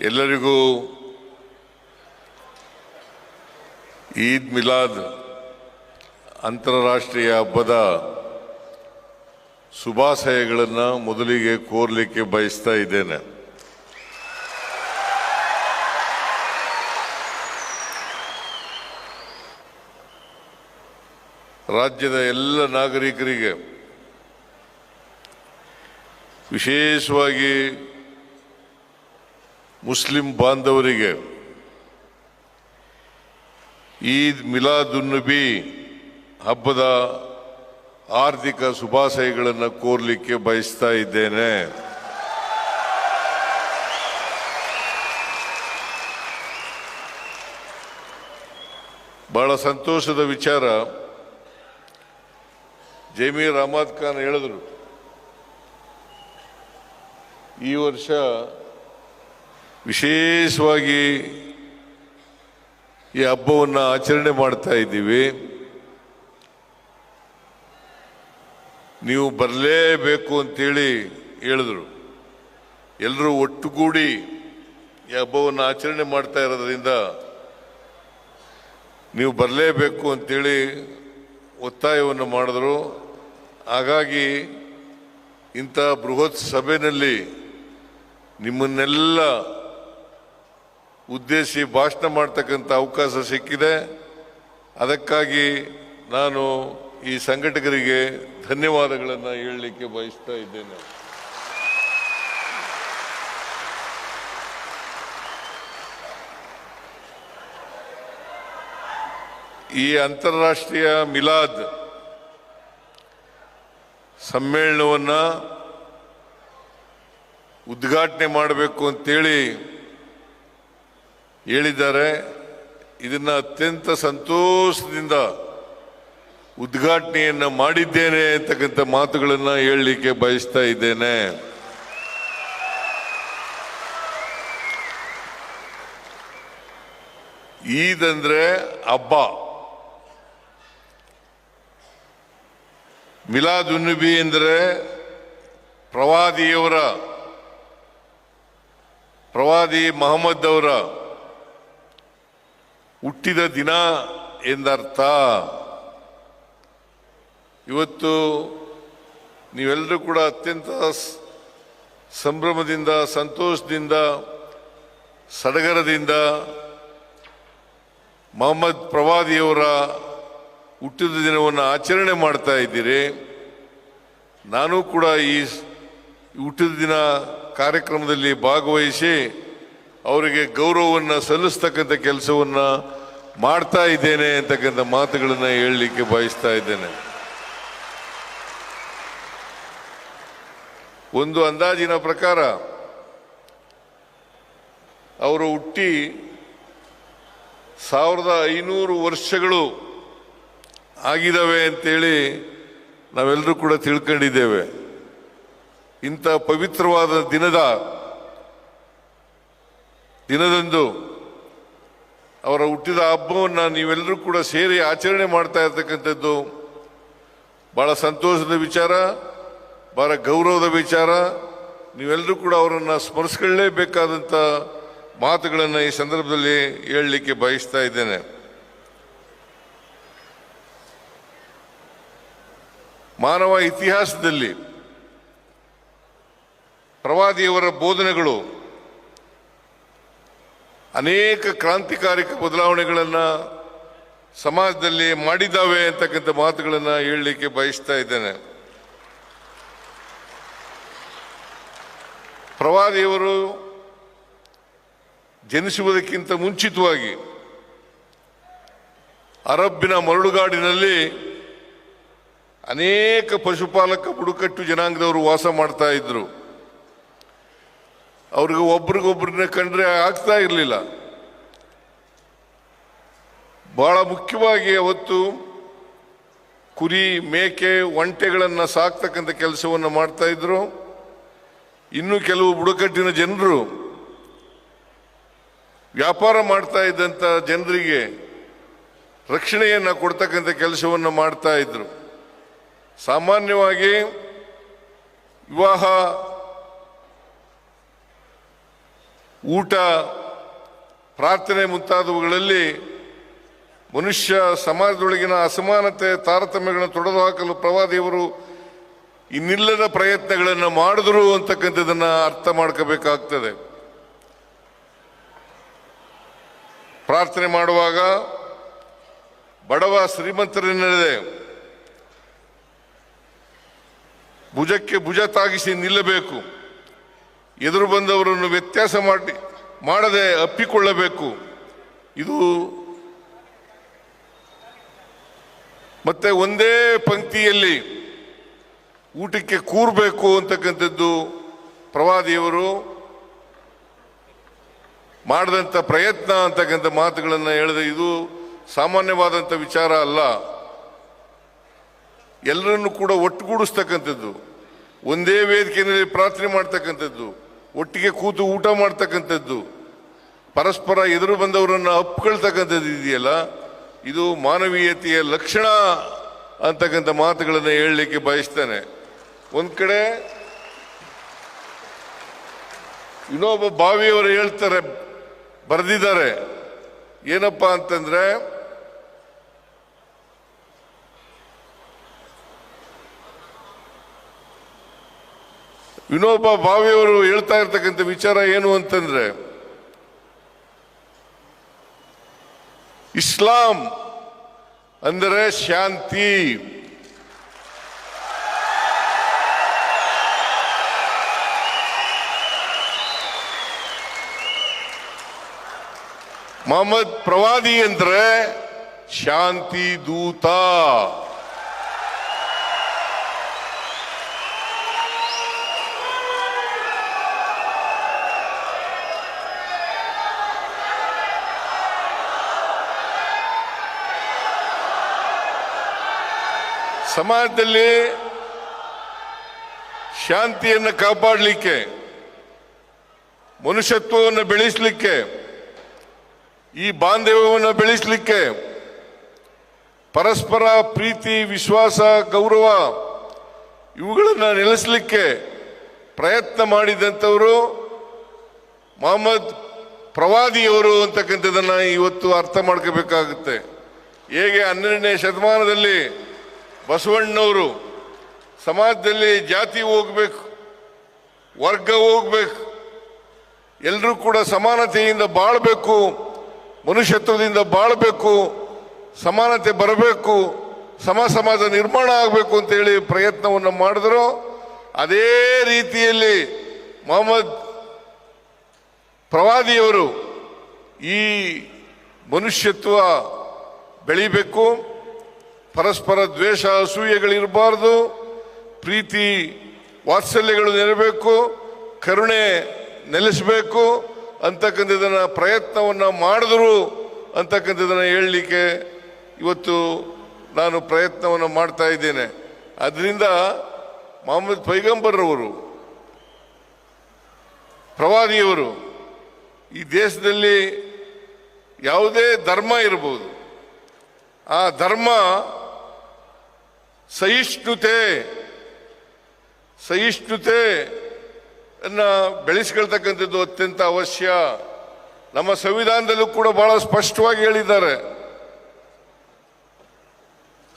ಎಲ್ಲರಿಗೂ ಈದ್ ಮಿಲಾದ್ ಅಂತಾರಾಷ್ಟ್ರೀಯ ಹಬ್ಬದ ಶುಭಾಶಯಗಳನ್ನು ಮೊದಲಿಗೆ ಕೋರ್ಲಿಕ್ಕೆ ಬಯಸ್ತಾ ಇದ್ದೇನೆ. ರಾಜ್ಯದ ಎಲ್ಲ ನಾಗರಿಕರಿಗೆ ವಿಶೇಷವಾಗಿ ಮುಸ್ಲಿಂ ಬಾಂಧವರಿಗೆ ಈದ್ ಮಿಲಾದುನ್ನಬಿ ಹಬ್ಬದ ಆರ್ಥಿಕ ಶುಭಾಶಯಗಳನ್ನು ಕೋರ್ಲಿಕ್ಕೆ ಬಯಸ್ತಾ ಇದ್ದೇನೆ. ಬಹಳ ಸಂತೋಷದ ವಿಚಾರ. ಜಮೀರ್ ಅಹಮದ್ ಖಾನ್ ಹೇಳಿದ್ರು, ಈ ವರ್ಷ ವಿಶೇಷವಾಗಿ ಈ ಹಬ್ಬವನ್ನು ಆಚರಣೆ ಮಾಡ್ತಾ ಇದ್ದೀವಿ. ನೀವು ಬರಲೇಬೇಕು ಅಂತೇಳಿ ಹೇಳಿದ್ರು. ಎಲ್ಲರೂ ಒಟ್ಟುಗೂಡಿ ಈ ಹಬ್ಬವನ್ನು ಆಚರಣೆ ಮಾಡ್ತಾ ಇರೋದ್ರಿಂದ ನೀವು ಬರಲೇಬೇಕು ಅಂತೇಳಿ ಒತ್ತಾಯವನ್ನು ಮಾಡಿದ್ರು. ಹಾಗಾಗಿ ಇಂಥ ಬೃಹತ್ ಸಭೆಯಲ್ಲಿ ನಿಮ್ಮನ್ನೆಲ್ಲ ಉದ್ದೇಶಿ ಭಾಷಣ ಮಾಡ್ತಕ್ಕಂಥ ಅವಕಾಶ ಸಿಕ್ಕಿದೆ. ಅದಕ್ಕಾಗಿ ನಾನು ಈ ಸಂಘಟಕರಿಗೆ ಧನ್ಯವಾದಗಳನ್ನು ಹೇಳಲಿಕ್ಕೆ ಬಯಸ್ತಾ ಇದ್ದೇನೆ. ಈ ಅಂತಾರಾಷ್ಟ್ರೀಯ ಮಿಲಾದ್ ಸಮ್ಮೇಳನವನ್ನು ಉದ್ಘಾಟನೆ ಮಾಡಬೇಕು ಅಂತೇಳಿ ಹೇಳಿದ್ದಾರೆ. ಇದನ್ನು ಅತ್ಯಂತ ಸಂತೋಷದಿಂದ ಉದ್ಘಾಟನೆಯನ್ನು ಮಾಡಿದ್ದೇನೆ ಅಂತಕ್ಕಂಥ ಮಾತುಗಳನ್ನು ಹೇಳಲಿಕ್ಕೆ ಬಯಸ್ತಾ ಇದ್ದೇನೆ. ಈದ್ ಅಂದ್ರೆ ಹಬ್ಬ. ಮಿಲಾದ್ ಉನ್ನುಬಿ ಎಂದರೆ ಪ್ರವಾದಿಯವರ, ಪ್ರವಾದಿ ಮಹಮ್ಮದ್ ಅವರ ಹುಟ್ಟಿದ ದಿನ ಎಂದರ್ಥ? ಇವತ್ತು ನೀವೆಲ್ಲರೂ ಕೂಡ ಅತ್ಯಂತ ಸಂಭ್ರಮದಿಂದ, ಸಂತೋಷದಿಂದ, ಸಡಗರದಿಂದ ಮೊಹಮ್ಮದ್ ಪ್ರವಾದಿಯವರ ಹುಟ್ಟಿದ ದಿನವನ್ನು ಆಚರಣೆ ಮಾಡ್ತಾ ಇದ್ದೀರಿ. ನಾನು ಕೂಡ ಈ ಹುಟ್ಟಿದ ದಿನ ಕಾರ್ಯಕ್ರಮದಲ್ಲಿ ಭಾಗವಹಿಸಿ ಅವರಿಗೆ ಗೌರವವನ್ನು ಸಲ್ಲಿಸ್ತಕ್ಕಂಥ ಕೆಲಸವನ್ನು ಮಾಡ್ತಾ ಇದ್ದೇನೆ ಅಂತಕ್ಕಂಥ ಮಾತುಗಳನ್ನು ಹೇಳಲಿಕ್ಕೆ ಬಯಸ್ತಾ ಇದ್ದೇನೆ. ಒಂದು ಅಂದಾಜಿನ ಪ್ರಕಾರ ಅವರು ಹುಟ್ಟಿ ಸಾವಿರದ ಐನೂರು ವರ್ಷಗಳು ಆಗಿದ್ದಾವೆ ಅಂತೇಳಿ ನಾವೆಲ್ಲರೂ ಕೂಡ ತಿಳ್ಕೊಂಡಿದ್ದೇವೆ. ಇಂಥ ಪವಿತ್ರವಾದ ದಿನದ ದಿನದಂದು ಅವರ ಹುಟ್ಟಿದ ಹಬ್ಬವನ್ನು ನೀವೆಲ್ಲರೂ ಕೂಡ ಸೇರಿ ಆಚರಣೆ ಮಾಡ್ತಾ ಇರ್ತಕ್ಕಂಥದ್ದು. ಬಹಳ ಸಂತೋಷದ ವಿಚಾರ, ಬಹಳ ಗೌರವದ ವಿಚಾರ. ನೀವೆಲ್ಲರೂ ಕೂಡ ಅವರನ್ನು ಸ್ಮರಿಸ್ಕೊಳ್ಳೇಬೇಕಾದಂಥ ಮಾತುಗಳನ್ನು ಈ ಸಂದರ್ಭದಲ್ಲಿ ಹೇಳಲಿಕ್ಕೆ ಬಯಸ್ತಾ ಇದ್ದೇನೆ. ಮಾನವ ಇತಿಹಾಸದಲ್ಲಿ ಪ್ರವಾದಿಯವರ ಬೋಧನೆಗಳು ಅನೇಕ ಕ್ರಾಂತಿಕಾರಿಕ ಬದಲಾವಣೆಗಳನ್ನು ಸಮಾಜದಲ್ಲಿ ಮಾಡಿದ್ದಾವೆ ಅಂತಕ್ಕಂಥ ಮಾತುಗಳನ್ನು ಹೇಳಲಿಕ್ಕೆ ಬಯಸ್ತಾ ಇದ್ದೇನೆ. ಪ್ರವಾದಿಯವರು ಜನಿಸುವುದಕ್ಕಿಂತ ಮುಂಚಿತವಾಗಿ ಅರಬ್ಬಿನ ಮರಳುಗಾಡಿನಲ್ಲಿ ಅನೇಕ ಪಶುಪಾಲಕ ಬುಡಕಟ್ಟು ಜನಾಂಗದವರು ವಾಸ ಮಾಡ್ತಾ ಇದ್ರು. ಅವ್ರಿಗೆ ಒಬ್ರಿಗೊಬ್ರನ್ನ ಕಂಡ್ರೆ ಆಗ್ತಾ ಇರಲಿಲ್ಲ. ಬಹಳ ಮುಖ್ಯವಾಗಿ ಅವತ್ತು ಕುರಿ, ಮೇಕೆ, ಒಂಟೆಗಳನ್ನು ಸಾಕ್ತಕ್ಕಂಥ ಕೆಲಸವನ್ನು ಮಾಡ್ತಾ ಇದ್ರು. ಇನ್ನು ಕೆಲವು ಬುಡಕಟ್ಟಿನ ಜನರು ವ್ಯಾಪಾರ ಮಾಡ್ತಾ ಇದ್ದಂಥ ಜನರಿಗೆ ರಕ್ಷಣೆಯನ್ನು ಕೊಡ್ತಕ್ಕಂಥ ಕೆಲಸವನ್ನು ಮಾಡ್ತಾ ಇದ್ರು. ಸಾಮಾನ್ಯವಾಗಿ ವಿವಾಹ ಊಟ, ಪ್ರಾರ್ಥನೆ ಮುಂತಾದವುಗಳಲ್ಲಿ ಮನುಷ್ಯ ಸಮಾಜದೊಳಗಿನ ಅಸಮಾನತೆ, ತಾರತಮ್ಯಗಳನ್ನು ತೊಡೆದು ಹಾಕಲು ಪ್ರವಾದಿಯವರು ಇನ್ನಿಲ್ಲದ ಪ್ರಯತ್ನಗಳನ್ನು ಮಾಡಿದ್ರು ಅಂತಕ್ಕಂಥದನ್ನು ಅರ್ಥ ಮಾಡ್ಕೋಬೇಕಾಗ್ತದೆ. ಪ್ರಾರ್ಥನೆ ಮಾಡುವಾಗ ಬಡವ ಶ್ರೀಮಂತರೆನ್ನದೆ ಭುಜಕ್ಕೆ ಭುಜ ತಾಗಿಸಿ ನಿಲ್ಲಬೇಕು. ಎದುರು ಬಂದವರನ್ನು ವ್ಯತ್ಯಾಸ ಮಾಡಿ, ಮಾಡದೆ ಅಪ್ಪಿಕೊಳ್ಳಬೇಕು. ಇದು ಮತ್ತೆ ಒಂದೇ ಪಂಕ್ತಿಯಲ್ಲಿ ಊಟಕ್ಕೆ ಕೂರಬೇಕು ಅಂತಕ್ಕಂಥದ್ದು ಪ್ರವಾದಿಯವರು ಮಾಡಿದಂಥ ಪ್ರಯತ್ನ ಅಂತಕ್ಕಂಥ ಮಾತುಗಳನ್ನು ಹೇಳಿದೆ ಇದು ಸಾಮಾನ್ಯವಾದಂಥ ವಿಚಾರ ಅಲ್ಲ. ಎಲ್ಲರನ್ನು ಕೂಡ ಒಟ್ಟುಗೂಡಿಸ್ತಕ್ಕಂಥದ್ದು, ಒಂದೇ ವೇದಿಕೆಯಲ್ಲಿ ಪ್ರಾರ್ಥನೆ ಮಾಡ್ತಕ್ಕಂಥದ್ದು. ಒಟ್ಟಿಗೆ ಕೂತು ಊಟ ಮಾಡ್ತಕ್ಕಂಥದ್ದು. ಪರಸ್ಪರ ಎದುರು ಬಂದವರನ್ನು ಅಪ್ಕೊಳ್ತಕ್ಕಂಥದ್ದು ಇದೆಯಲ್ಲ? ಇದು ಮಾನವೀಯತೆಯ ಲಕ್ಷಣ ಅಂತಕ್ಕಂಥ ಮಾತುಗಳನ್ನು ಹೇಳಲಿಕ್ಕೆ ಬಯಸ್ತಾನೆ. ಒಂದು ಕಡೆ ಇನ್ನೊಬ್ಬ ಬಾವಿಯವರು ಹೇಳ್ತಾರೆ, ಬರೆದಿದ್ದಾರೆ. ಏನಪ್ಪ ಅಂತಂದ್ರೆ ವಿನೋಬ ಭಾವಿಯವರು ಹೇಳ್ತಾ ಇರ್ತಕ್ಕಂಥ ವಿಚಾರ ಏನು ಅಂತಂದ್ರೆ, ಇಸ್ಲಾಂ ಅಂದರೆ ಶಾಂತಿ. ಮೊಹಮ್ಮದ್ ಪ್ರವಾದಿ ಅಂದ್ರೆ ಶಾಂತಿ ದೂತ. ಸಮಾಜದಲ್ಲಿ ಶಾಂತಿಯನ್ನು ಕಾಪಾಡಲಿಕ್ಕೆ, ಮನುಷ್ಯತ್ವವನ್ನು ಬೆಳೆಸಲಿಕ್ಕೆ, ಈ ಬಾಂಧವ್ಯವನ್ನು ಬೆಳೆಸಲಿಕ್ಕೆ ಪರಸ್ಪರ ಪ್ರೀತಿ, ವಿಶ್ವಾಸ, ಗೌರವ ಇವುಗಳನ್ನು ನೆಲೆಸಲಿಕ್ಕೆ ಪ್ರಯತ್ನ ಮಾಡಿದಂಥವರು ಮೊಹಮ್ಮದ್ ಪ್ರವಾದಿಯವರು ಅಂತಕ್ಕಂಥದ್ದನ್ನು ಇವತ್ತು ಅರ್ಥ ಮಾಡ್ಕೋಬೇಕಾಗುತ್ತೆ. ಹೇಗೆ ಹನ್ನೆರಡನೇ ಶತಮಾನದಲ್ಲಿ ಬಸವಣ್ಣವರು ಸಮಾಜದಲ್ಲಿ ಜಾತಿ ಹೋಗ್ಬೇಕು, ವರ್ಗ ಹೋಗ್ಬೇಕು ಎಲ್ಲರೂ ಕೂಡ ಸಮಾನತೆಯಿಂದ ಬಾಳಬೇಕು, ಮನುಷ್ಯತ್ವದಿಂದ ಬಾಳಬೇಕು, ಸಮಾನತೆ ಬರಬೇಕು, ಸಮ ಸಮಾಜ ನಿರ್ಮಾಣ ಆಗಬೇಕು ಅಂತೇಳಿ ಪ್ರಯತ್ನವನ್ನು ಮಾಡಿದ್ರು. ಅದೇ ರೀತಿಯಲ್ಲಿ ಮೊಹಮ್ಮದ್ ಪ್ರವಾದಿಯವರು ಈ ಮನುಷ್ಯತ್ವ ಬೆಳಿಬೇಕು. ಪರಸ್ಪರ ದ್ವೇಷ, ಅಸೂಯೆಗಳಿರಬಾರ್ದು. ಪ್ರೀತಿ, ವಾತ್ಸಲ್ಯಗಳು ನೆರಬೇಕು. ಕರುಣೆ ನೆಲೆಸಬೇಕು. ಅಂತಕ್ಕಂಥದ್ದನ್ನ ಪ್ರಯತ್ನವನ್ನ ಮಾಡಿದ್ರು ಅಂತಕ್ಕಂಥದ್ದನ್ನ ಹೇಳಲಿಕ್ಕೆ ಇವತ್ತು ನಾನು ಪ್ರಯತ್ನವನ್ನು ಮಾಡ್ತಾ ಇದ್ದೇನೆ. ಅದರಿಂದ ಮೊಹಮ್ಮದ್ ಪೈಗಂಬರ್ರವರು, ಪ್ರವಾದಿಯವರು ಈ ದೇಶದಲ್ಲಿ ಯಾವುದೇ ಧರ್ಮ ಇರಬಹುದು. ಆ ಧರ್ಮ ಸಹಿಷ್ಣುತೆ ಸಹಿಷ್ಣುತೆ ಅನ್ನ ಬೆಳೆಸ್ಕೊಳ್ತಕ್ಕಂಥದ್ದು ಅತ್ಯಂತ ಅವಶ್ಯ. ನಮ್ಮ ಸಂವಿಧಾನದಲ್ಲೂ ಕೂಡ ಬಹಳ ಸ್ಪಷ್ಟವಾಗಿ ಹೇಳಿದ್ದಾರೆ.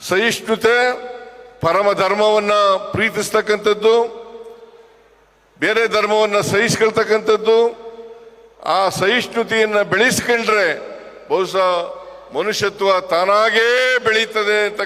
ಸಹಿಷ್ಣುತೆ ಪರಮ ಧರ್ಮವನ್ನ ಪ್ರೀತಿಸ್ತಕ್ಕಂಥದ್ದು, ಬೇರೆ ಧರ್ಮವನ್ನ ಸಹಿಸ್ಕೊಳ್ತಕ್ಕಂಥದ್ದು. ಆ ಸಹಿಷ್ಣುತೆಯನ್ನ ಬೆಳೆಸ್ಕೊಂಡ್ರೆ ಬಹುಶಃ ಮನುಷ್ಯತ್ವ ತಾನಾಗೇ ಬೆಳೀತದೆ ಅಂತ